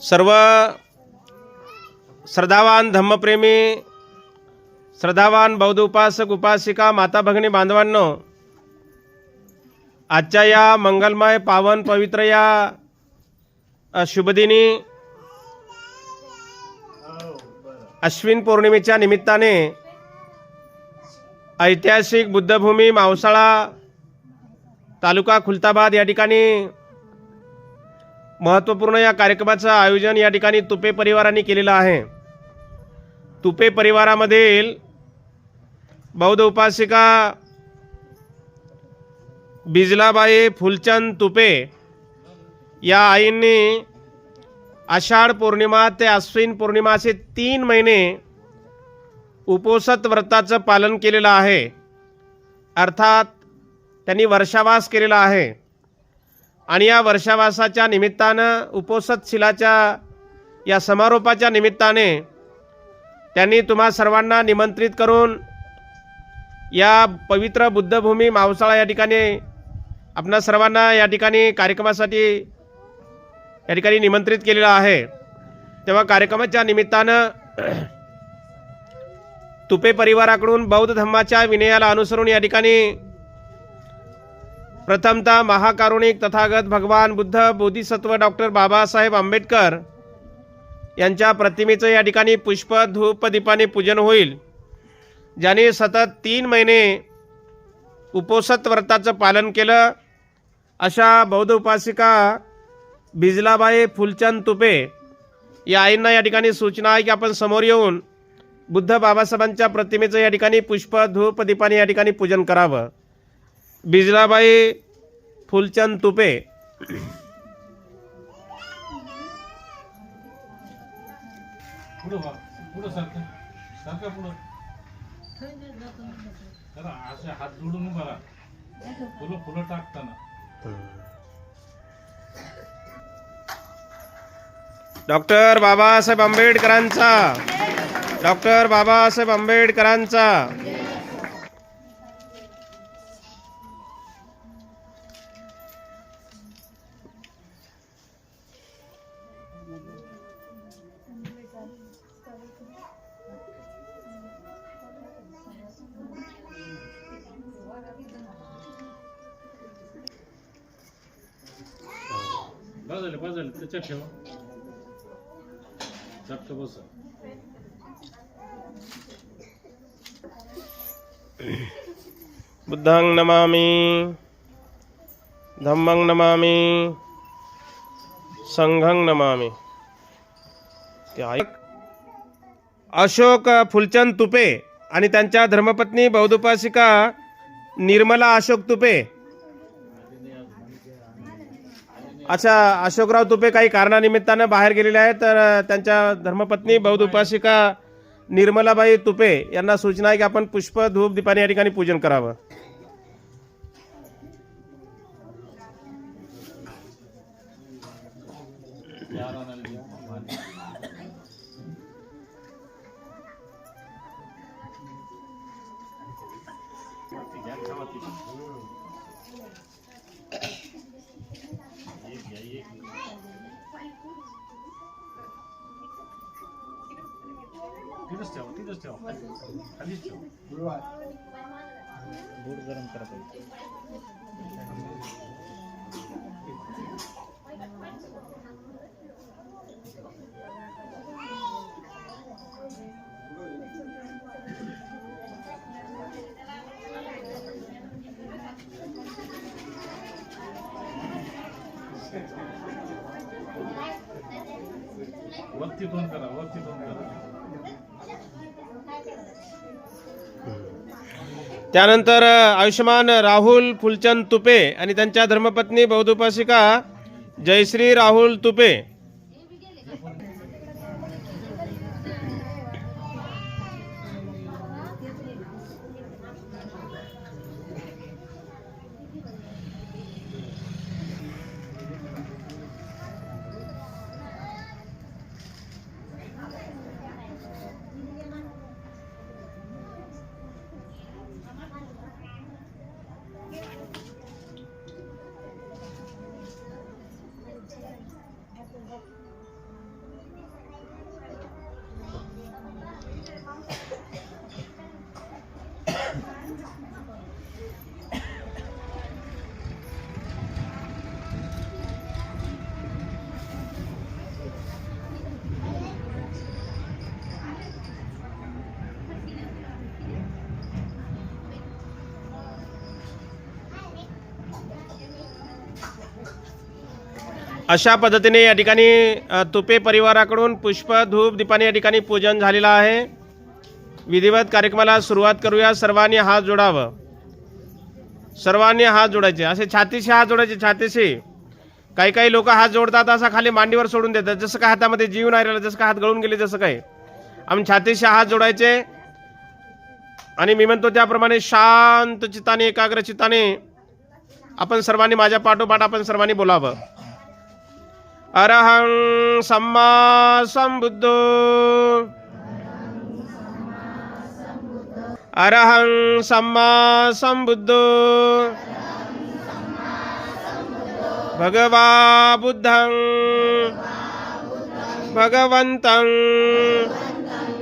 सर्व श्रद्धावान धम्मप्रेमी श्रद्धावान बौद्ध उपासक उपासिका माता भगिनी बांधवांनो आजच्या या मंगलमय पावन पवित्र या शुभदिनी अश्विन पौर्णिमेच्या निमित्ताने ऐतिहासिक बुद्धभूमी मावसाळा तालुका खुलताबाद या ठिकाणी महत्त्वपूर्ण या कार्यक्रमाचं आयोजन या ठिकाणी तुपे परिवाराने केलेलं आहे. तुपे परिवारामधील बौद्ध उपासिका बिजलाबाई फुलचंद तुपे या आईंनी आषाढ पौर्णिमा ते अश्विन पौर्णिमा असे तीन महिने उपोसत व्रताचं पालन केलेलं आहे. अर्थात त्यांनी वर्षावास केलेला आहे. आणि या वर्षावासाच्या निमित्तानं उपोषत शिलाच्या या समारोपाच्या निमित्ताने त्यांनी तुम्हा सर्वांना निमंत्रित करून या पवित्र बुद्धभूमी मावसाळा या ठिकाणी आपणा सर्वांना या ठिकाणी कार्यक्रमासाठी या ठिकाणी निमंत्रित केलेलं आहे. तेव्हा कार्यक्रमाच्या निमित्तानं तुपे परिवाराकडून बौद्ध धर्माच्या विनयाला अनुसरून या ठिकाणी प्रथमतः महाकारुणिक तथागत भगवान बुद्ध बोधिसत्व डॉक्टर बाबासाहेब आंबेडकर यांच्या प्रतिमेचं या ठिकाणी पुष्प धूप दीपाने पूजन होईल. ज्याने सतत तीन महिने उपोसत व्रताचं पालन केलं. अशा बौद्ध उपासिका बिजलाबाई फुलचंद तुपे या आईंना या ठिकाणी सूचना आहे की आपण समोर येऊन बुद्ध बाबासाहेबांच्या प्रतिमेचं या ठिकाणी पुष्प धूप दीपाने या ठिकाणी पूजन करावं. बिजलाबाई फुलचंद तुपे. असे हात जोडून फुलं फुलं टाकताना. डॉक्टर बाबासाहेब आंबेडकरांचा. डॉक्टर बाबासाहेब आंबेडकरांचा. बाजूला झालं त्याच्यात ठेवा. चपट बस बुद्धांग नमामी धम्मंग नमामी संघंग नमामी। अशोक फुलचंद तुपे आणि त्यांच्या धर्मपत्नी बौद्धोपासिका निर्मला अशोक तुपे अच्छा अशोकराव तुपे काही कारणानिमित्तानं बाहेर गेलेले आहेत तर त्यांच्या धर्मपत्नी बौद्ध उपासिका निर्मलाबाई तुपे यांना सूचना आहे की आपण पुष्प धूप दीपाने या ठिकाणी पूजन करावं. तिथंच ठेवा तिथंच ठेवा. खालीच ठेवा. दूध गरम करा पाहिजे वरती दोन करा वरती दोन करा. त्यानंतर आयुष्यमान राहुल फुलचंद तुपे आणि त्यांच्या धर्मपत्नी बौद्धोपासिका जयश्री राहुल तुपे. अशा पद्धतीने या ठिकाणी तुपे परिवाराकडून पुष्प धूप दीपाने या ठिकाणी पूजन झालेलं आहे. विधिवत कार्यक्रमाला सुरुवात करूया. सर्वांनी हात जोडावं. सर्वांनी हात जोडायचे. असे छातीशी हात जोडायचे छातीशी. काही काही लोक हात जोडतात असा खाली मांडीवर सोडून देतात. जसं का हातामध्ये जीव नाही राहिला जसं का हात गळून गेले जसं काय आम्ही छातीशी हात जोडायचे. आणि मी म्हणतो त्याप्रमाणे शांत चित्ताने एकाग्र चित्ताने आपण सर्वांनी माझ्या पाठोपाठ आपण सर्वांनी बोलावं. අරහං සම්මා සම්බුද්ධෝ අරහං සම්මා සම්බුද්ධෝ භගවා බුද්ධං භගවන්තං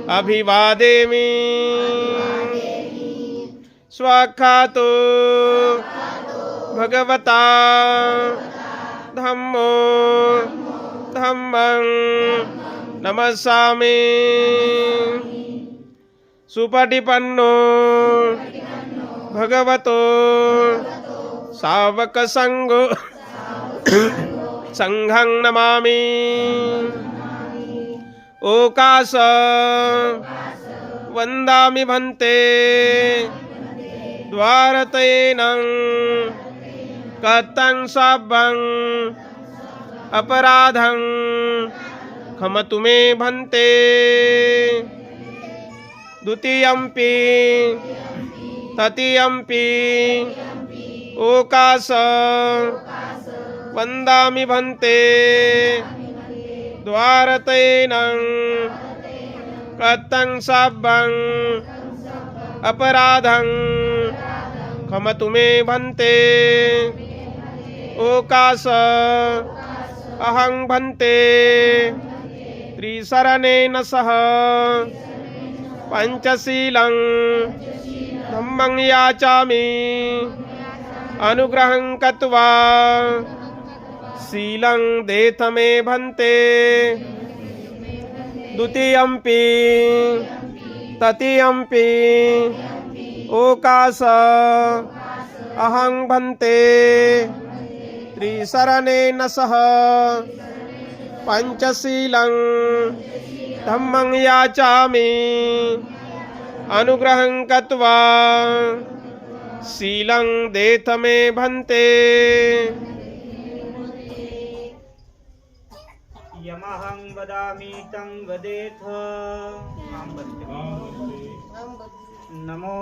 අභිවාදේමි ස්වාක්ඛාතු භගවතා ධම්මෝ धम्मं नमस्सामि। सुपटिपन्नो भगवतो सावकसङ्गो सङ्घं नमामि। ओकास वन्दामि भन्ते। द्वारतेनं कथं सभं अपराधं क्षमतु मे भन्ते। द्वितीयम्पि तृतीयम्पि ओकास। वन्दामि भन्ते। द्वारतेन कतं सभं अपराधं क्षमतु मे भन्ते। ओकास। अहं भन्ते। त्रिशरणेन सह। पञ्चशीलं धम्मं याचामि। अनुग्रहं कृत्वा शीलं देथ मे भन्ते। द्वितीयम्पि तृतीयम्पि ओकाश अहं भन्ते। त्रिशरणेन सह पञ्चशीलं धम्मं याचामि। अनुग्रहं कृत्वा शीलं देथ मे भन्ते। यमहं वदामि तं वदेथ। नमो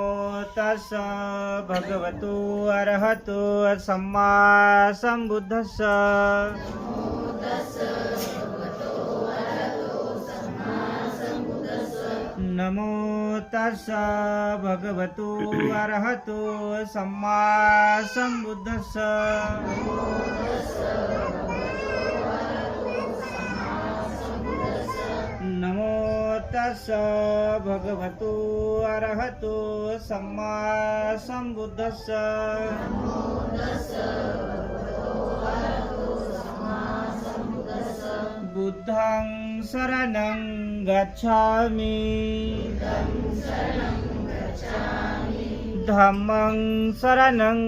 तस् भगवतो अर्हतो सम्मा सम्बुद्धस्स। नमो तस् भगवतो अर्हतो सम्मा सम्बुद्धस्स। भगवतो अर्हतो सम्मा सम्बुद्धस्स बुद्धं शरणं गच्छामि। धम्मं शरणं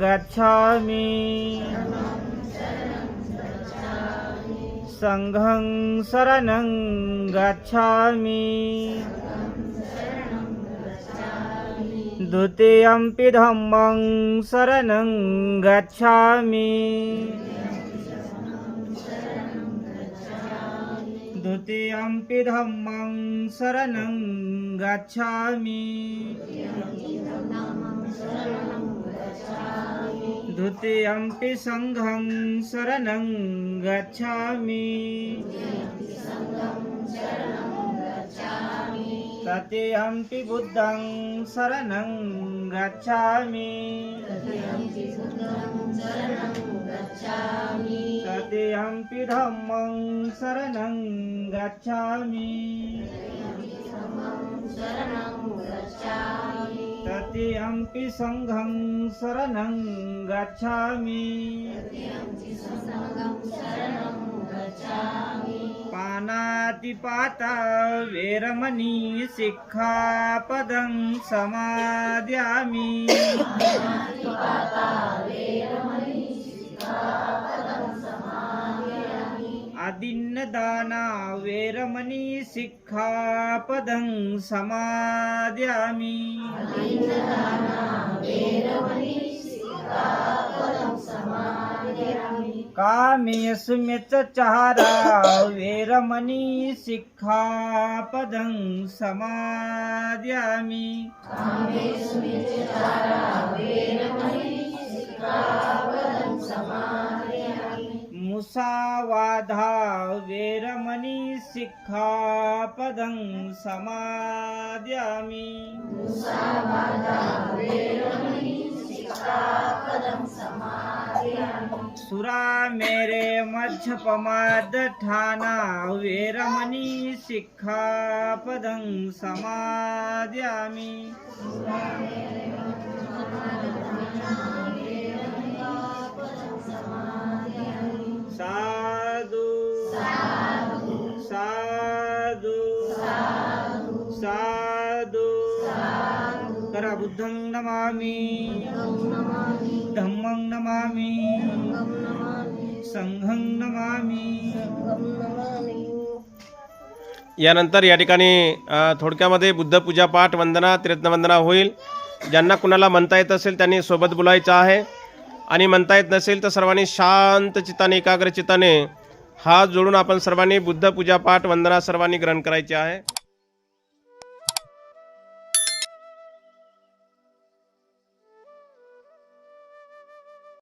गच्छामि सङ्घं शरणं गच्छामि। द्वितीयम्पि धम्मं शरणं गच्छामि। द्वितीयम्पि धम्मं शरणं गच्छामि। द्वितीयम्पि सङ्घं शरणं गच्छामि। तृतीयम्पि बुद्धं शरणं गच्छामि। तृतीयम्पि धम्मं शरणं गच्छामि। तृतीयम्पि सङ्घं शरणं गच्छामि। पानातिपाता वेरमणि शिक्षापदं समाद्यामि दाना वेरमणी सिक्खापदं समाद्यामि। कामेऽस्म्यच्चारा वेरमणी सिक्खापदं समाद्यामि। मुसावाधा वेरमणी सिक्खापदं समाद्यामि। सुरा मेरे मध्यपमादठाना वेरमणी सिक्खापदं समाद्यामि। साधु। करा बुद्धं नमामि। धम्मं नमामि। संघं नमामि। यानंतर या ठिकाणी थोडक्यामध्ये बुद्ध पूजा पाठ वंदना तीर्थवंदना होईल. ज्यांना कुणाला म्हणता येत असेल त्यांनी सोबत बोलायचं आहे. आणि म्हणता येत नसेल तर सर्वांनी शांत चित्ताने एकाग्र चित्ताने हात जोडून आपण सर्वांनी बुद्ध पूजा पाठ वंदना सर्वांनी ग्रहण करायचे आहे.